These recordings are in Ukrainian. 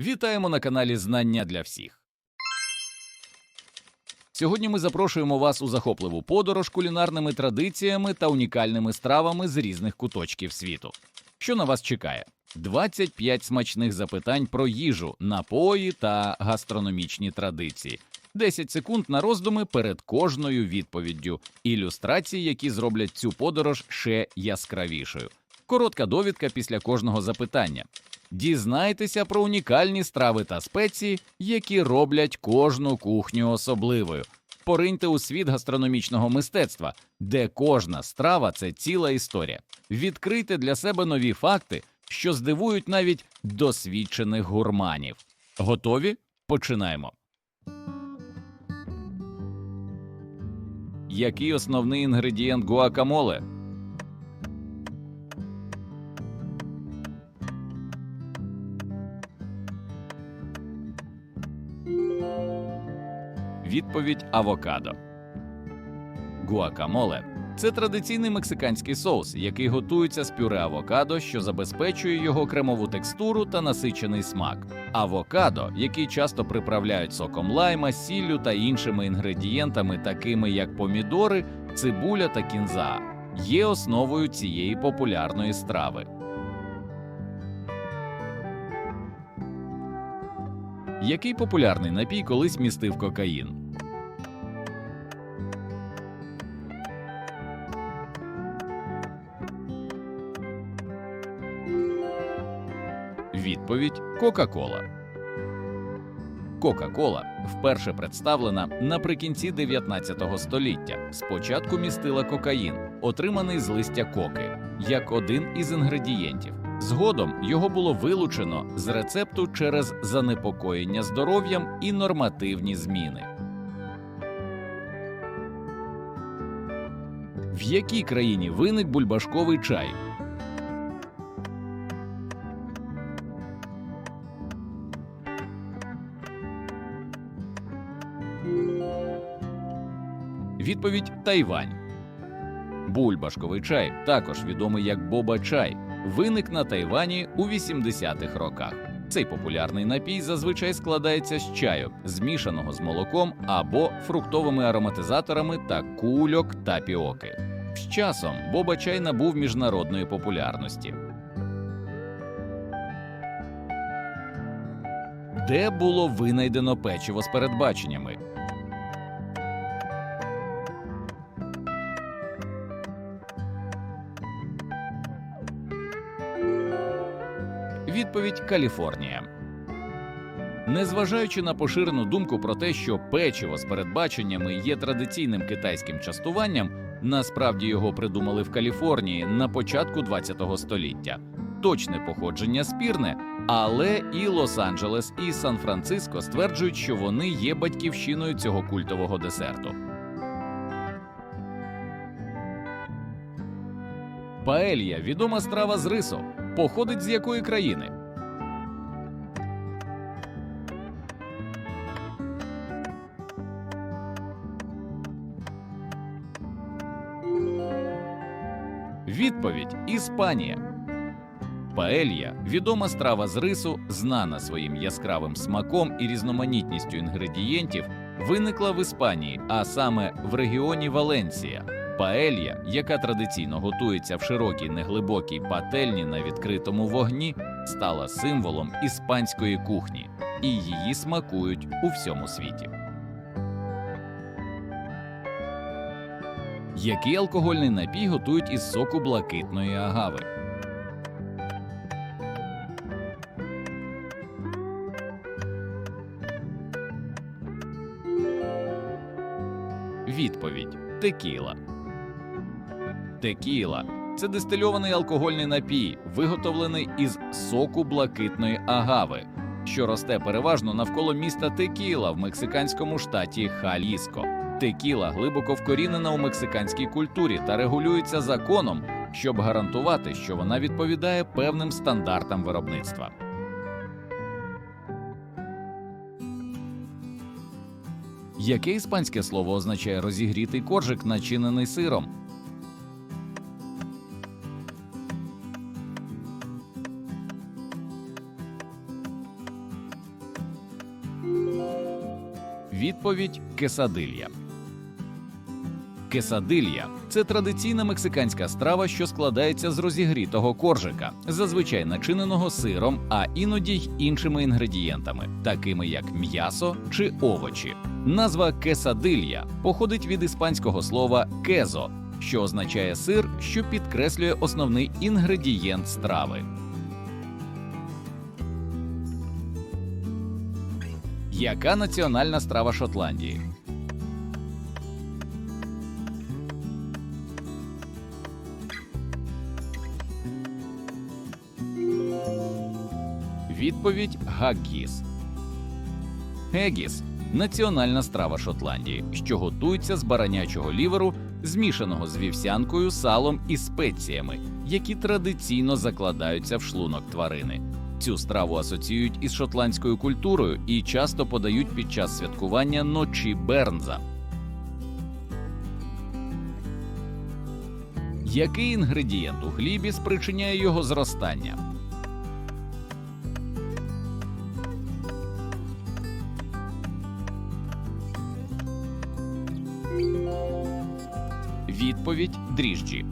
Вітаємо на каналі Знання для всіх. Сьогодні ми запрошуємо вас у захопливу подорож кулінарними традиціями та унікальними стравами з різних куточків світу. Що на вас чекає? 25 смачних запитань про їжу, напої та гастрономічні традиції. 10 секунд на роздуми перед кожною відповіддю, ілюстрації, які зроблять цю подорож ще яскравішою. Коротка довідка після кожного запитання. Дізнайтеся про унікальні страви та спеції, які роблять кожну кухню особливою. Пориньте у світ гастрономічного мистецтва, де кожна страва це ціла історія. Відкрийте для себе нові факти, що здивують навіть досвідчених гурманів. Готові? Починаємо. Який основний інгредієнт гуакамоле? Відповідь авокадо. Гуакамоле це традиційний мексиканський соус, який готується з пюре авокадо, що забезпечує його кремову текстуру та насичений смак. Авокадо, який часто приправляють соком лайма, сіллю та іншими інгредієнтами, такими як помідори, цибуля та кінза, є основою цієї популярної страви. Який популярний напій колись містив кокаїн? Відповідь Кока-Кола. Кока-Кола вперше представлена наприкінці 19 століття. Спочатку містила кокаїн, отриманий з листя коки, як один із інгредієнтів. Згодом його було вилучено з рецепту через занепокоєння здоров'ям і нормативні зміни. В якій країні виник бульбашковий чай? Відповідь Тайвань. Бульбашковий чай, також відомий як боба чай, виник на Тайвані у 80-х роках. Цей популярний напій зазвичай складається з чаю, змішаного з молоком або фруктовими ароматизаторами та кульок тапіоки. З часом боба чай набув міжнародної популярності. Де було винайдено печиво з передбаченнями? Відповідь Каліфорнія. Незважаючи на поширену думку про те, що печиво з передбаченнями є традиційним китайським частуванням, насправді його придумали в Каліфорнії на початку ХХ століття. Точне походження спірне, але і Лос-Анджелес, і Сан-Франциско стверджують, що вони є батьківщиною цього культового десерту. Паелья відома страва з рису. Походить з якої країни? Відповідь Іспанія. Паелья відома страва з рису, знана своїм яскравим смаком і різноманітністю інгредієнтів, виникла в Іспанії, а саме в регіоні Валенсія. Паелья, яка традиційно готується в широкій неглибокій пательні на відкритому вогні, стала символом іспанської кухні, і її смакують у всьому світі. Який алкогольний напій готують із соку блакитної агави? Відповідь текіла. Текіла це дистильований алкогольний напій, виготовлений із соку блакитної агави, що росте переважно навколо міста Текіла в мексиканському штаті Халіско. Текіла глибоко вкорінена у мексиканській культурі та регулюється законом, щоб гарантувати, що вона відповідає певним стандартам виробництва. Яке іспанське слово означає розігрітий коржик, начинений сиром? Відповідь кесадилья. Кесадилья це традиційна мексиканська страва, що складається з розігрітого коржика, зазвичай начиненого сиром, а іноді й іншими інгредієнтами, такими як м'ясо чи овочі. Назва кесадилья походить від іспанського слова кезо, що означає сир, що підкреслює основний інгредієнт страви. Яка національна страва Шотландії? Відповідь Гаггіс. Гегіс національна страва Шотландії, що готується з баранячого ліверу, змішаного з вівсянкою, салом і спеціями, які традиційно закладаються в шлунок тварини. Цю страву асоціюють із шотландською культурою і часто подають під час святкування ночі Бернза. Який інгредієнт у хлібі спричиняє його зростання? Відповідь дріжджі.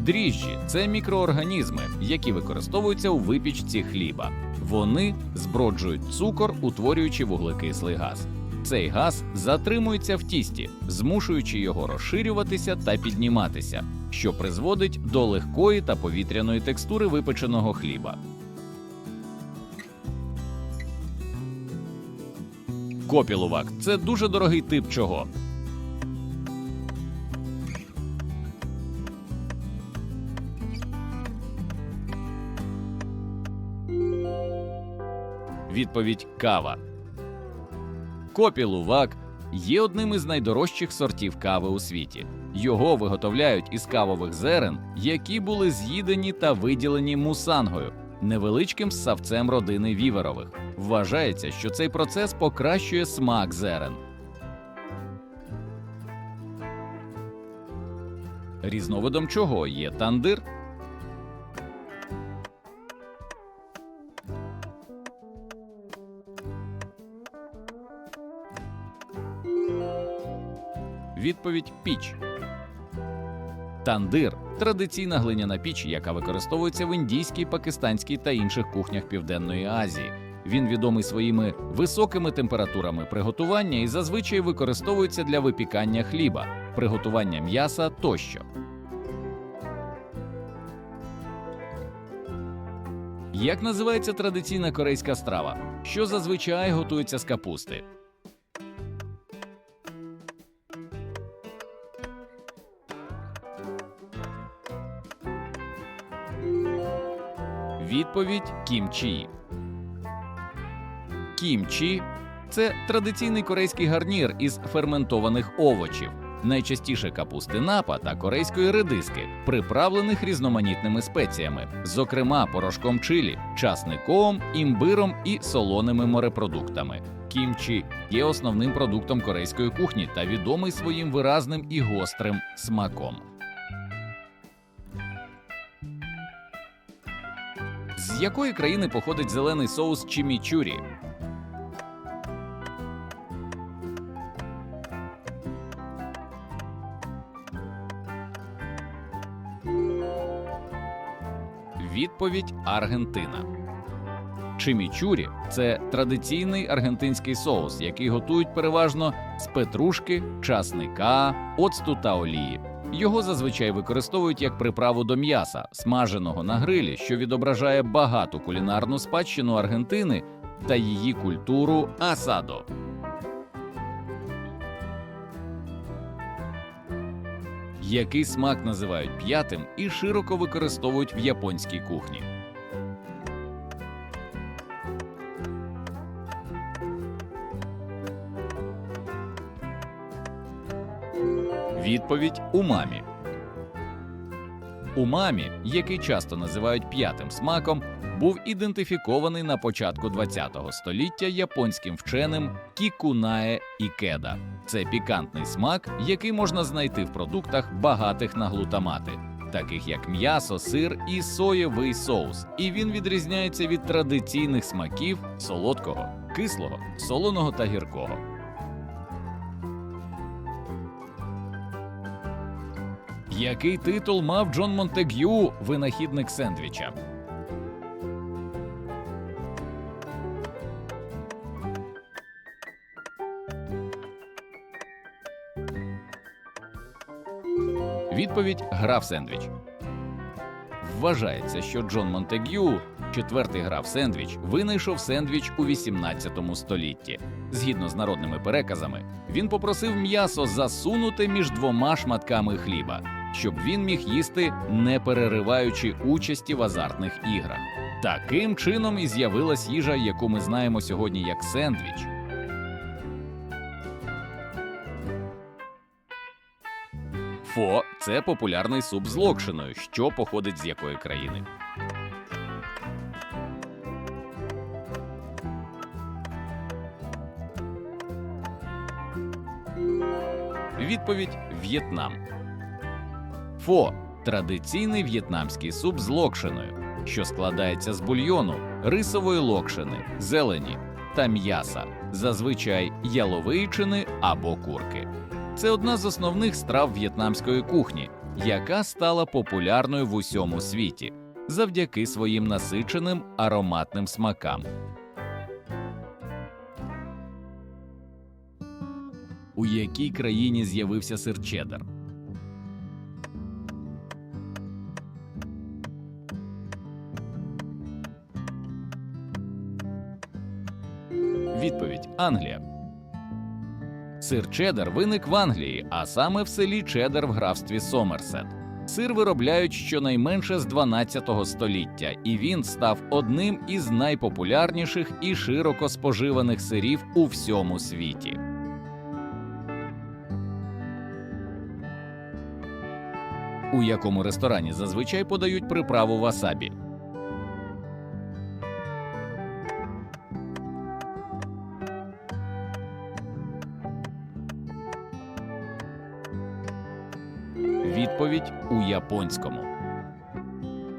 Дріжджі це мікроорганізми, які використовуються у випічці хліба. Вони зброджують цукор, утворюючи вуглекислий газ. Цей газ затримується в тісті, змушуючи його розширюватися та підніматися, що призводить до легкої та повітряної текстури випеченого хліба. Копілувак це дуже дорогий тип чого. Відповідь кава. Копілувак є одним із найдорожчих сортів кави у світі. Його виготовляють із кавових зерен, які були з'їдені та виділені мусангою, невеличким ссавцем родини віверових. Вважається, що цей процес покращує смак зерен. Різновидом чого є тандир? Відповідь піч. Тандир традиційна глиняна піч, яка використовується в індійській, пакистанській та інших кухнях Південної Азії. Він відомий своїми високими температурами приготування і зазвичай використовується для випікання хліба, приготування м'яса тощо. Як називається традиційна корейська страва, що зазвичай готується з капусти? Відповідь кімчі. Кімчі це традиційний корейський гарнір із ферментованих овочів, найчастіше капустинапа та корейської редиски, приправлених різноманітними спеціями, зокрема порошком чилі, часником, імбиром і солоними морепродуктами. Кімчі є основним продуктом корейської кухні та відомий своїм виразним і гострим смаком. З якої країни походить зелений соус чімічурі? Відповідь Аргентина. Чимічурі це традиційний аргентинський соус, який готують переважно з петрушки, часника, оцту та олії. Його зазвичай використовують як приправу до м'яса, смаженого на грилі, що відображає багату кулінарну спадщину Аргентини та її культуру асадо. Який смак називають п'ятим і широко використовують в японській кухні. Відповідь умамі. Умамі, який часто називають п'ятим смаком, був ідентифікований на початку ХХ століття японським вченим Кікунае Ікеда. Це пікантний смак, який можна знайти в продуктах, багатих на глутамати, таких як м'ясо, сир і соєвий соус. І він відрізняється від традиційних смаків солодкого, кислого, солоного та гіркого. Який титул мав Джон Монтегю, винахідник сендвіча? Відповідь граф сендвіч. Вважається, що Джон Монтегю, четвертий граф сендвіч, винайшов сендвіч у 18 столітті. Згідно з народними переказами, він попросив м'ясо засунути між двома шматками хліба, щоб він міг їсти, не перериваючи участі в азартних іграх. Таким чином і з'явилась їжа, яку ми знаємо сьогодні як сендвіч. Фо це популярний суп з локшиною, що походить з якої країни. Відповідь В'єтнам. Фо традиційний в'єтнамський суп з локшиною, що складається з бульйону, рисової локшини, зелені та м'яса, зазвичай яловичини або курки. Це одна з основних страв в'єтнамської кухні, яка стала популярною в усьому світі завдяки своїм насиченим ароматним смакам. У якій країні з'явився сир чеддер? Відповідь Англія. Сир чеддер виник в Англії, а саме в селі Чеддер в графстві Сомерсет. Сир виробляють щонайменше з 12 століття, і він став одним із найпопулярніших і широко споживаних сирів у всьому світі. У якому ресторані зазвичай подають приправу васабі? Відповідь у японському.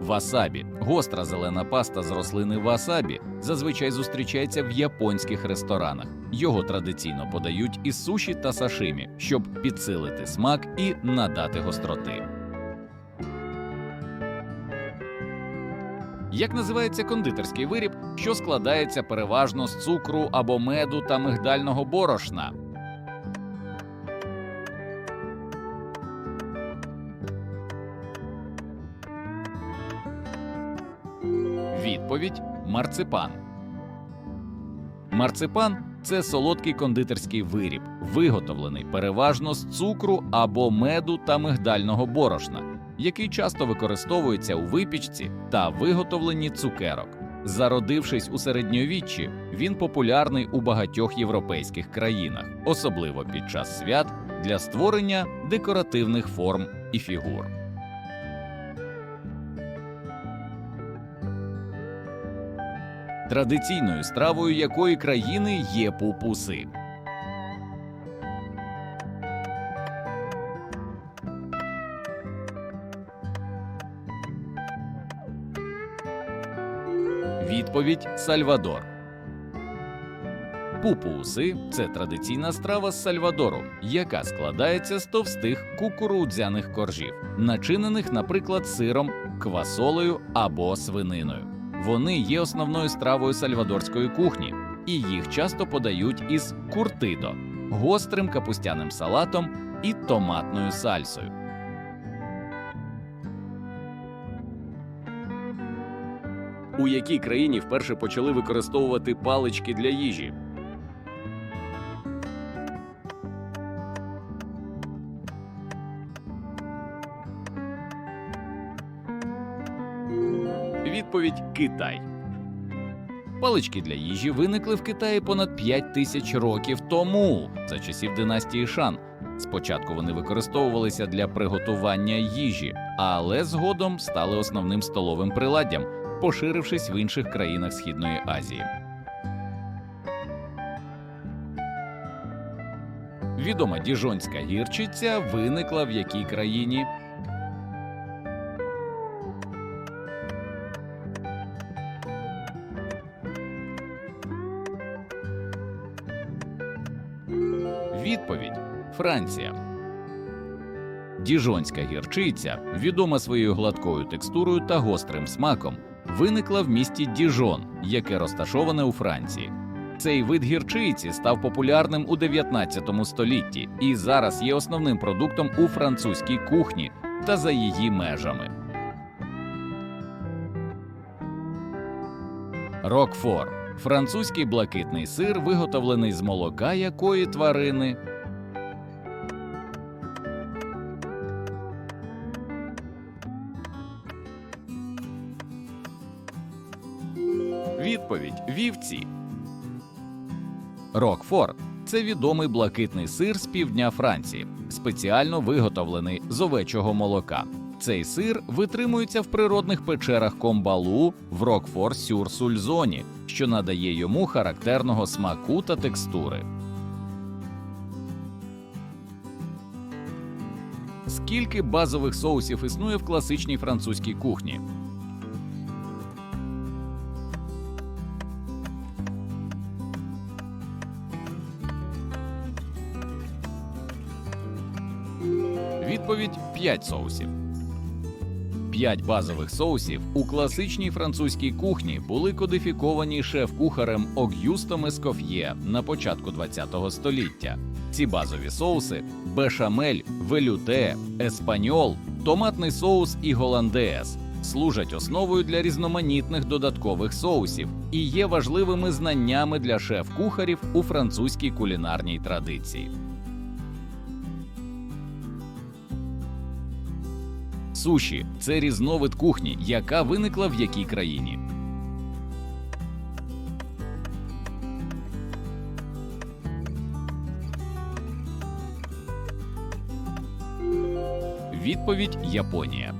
Васабі гостра зелена паста з рослини васабі зазвичай зустрічається в японських ресторанах. Його традиційно подають із суші та сашимі, щоб підсилити смак і надати гостроти. Як називається кондитерський виріб, що складається переважно з цукру або меду та мигдального борошна? Відповідь марципан. Марципан це солодкий кондитерський виріб, виготовлений переважно з цукру або меду та мигдального борошна, який часто використовується у випічці та виготовленні цукерок. Зародившись у середньовіччі, він популярний у багатьох європейських країнах, особливо під час свят для створення декоративних форм і фігур. Традиційною стравою якої країни є пупуси. Відповідь Сальвадор. Пупуси це традиційна страва з Сальвадору, яка складається з товстих кукурудзяних коржів, начинених, наприклад, сиром, квасолею або свининою. Вони є основною стравою сальвадорської кухні, і їх часто подають із куртидо, гострим капустяним салатом і томатною сальсою. У якій країні вперше почали використовувати палички для їжі? Відповідь Китай. Палички для їжі виникли в Китаї понад 5 тисяч років тому, за часів династії Шан. Спочатку вони використовувалися для приготування їжі, але згодом стали основним столовим приладдям, поширившись в інших країнах Східної Азії. Відома діжонська гірчиця виникла в якій країні? Франція. Діжонська гірчиця, відома своєю гладкою текстурою та гострим смаком, виникла в місті Діжон, яке розташоване у Франції. Цей вид гірчиці став популярним у 19 столітті і зараз є основним продуктом у французькій кухні та за її межами. Рокфор французький блакитний сир, виготовлений з молока якої тварини. Вівці. Рокфор це відомий блакитний сир з півдня Франції, спеціально виготовлений з овечого молока. Цей сир витримується в природних печерах комбалу в Рокфор сюр Сульзоні, що надає йому характерного смаку та текстури. Скільки базових соусів існує в класичній французькій кухні? Відповідь 5 соусів. П'ять базових соусів у класичній французькій кухні були кодифіковані шеф-кухарем Ог'юстом Ескоф'є на початку ХХ століття. Ці базові соуси бешамель, велюте, еспаньол, томатний соус і голландез служать основою для різноманітних додаткових соусів і є важливими знаннями для шеф-кухарів у французькій кулінарній традиції. Суші це різновид кухні, яка виникла в якій країні. Відповідь Японія.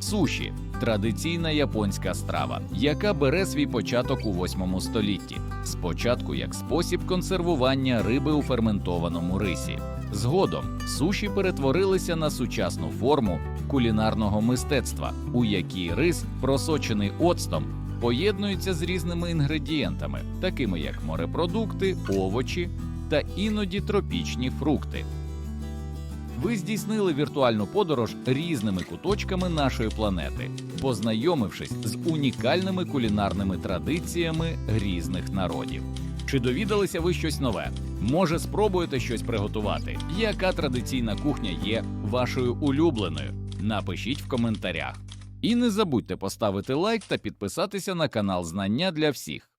Суші традиційна японська страва, яка бере свій початок у 8 столітті. Спочатку як спосіб консервування риби у ферментованому рисі. Згодом суші перетворилися на сучасну форму кулінарного мистецтва, у якій рис, просочений оцтом, поєднується з різними інгредієнтами, такими як морепродукти, овочі та іноді тропічні фрукти. Ви здійснили віртуальну подорож різними куточками нашої планети, познайомившись з унікальними кулінарними традиціями різних народів. Чи довідалися ви щось нове? Може, спробуєте щось приготувати? Яка традиційна кухня є вашою улюбленою? Напишіть в коментарях. І не забудьте поставити лайк та підписатися на канал Знання для всіх.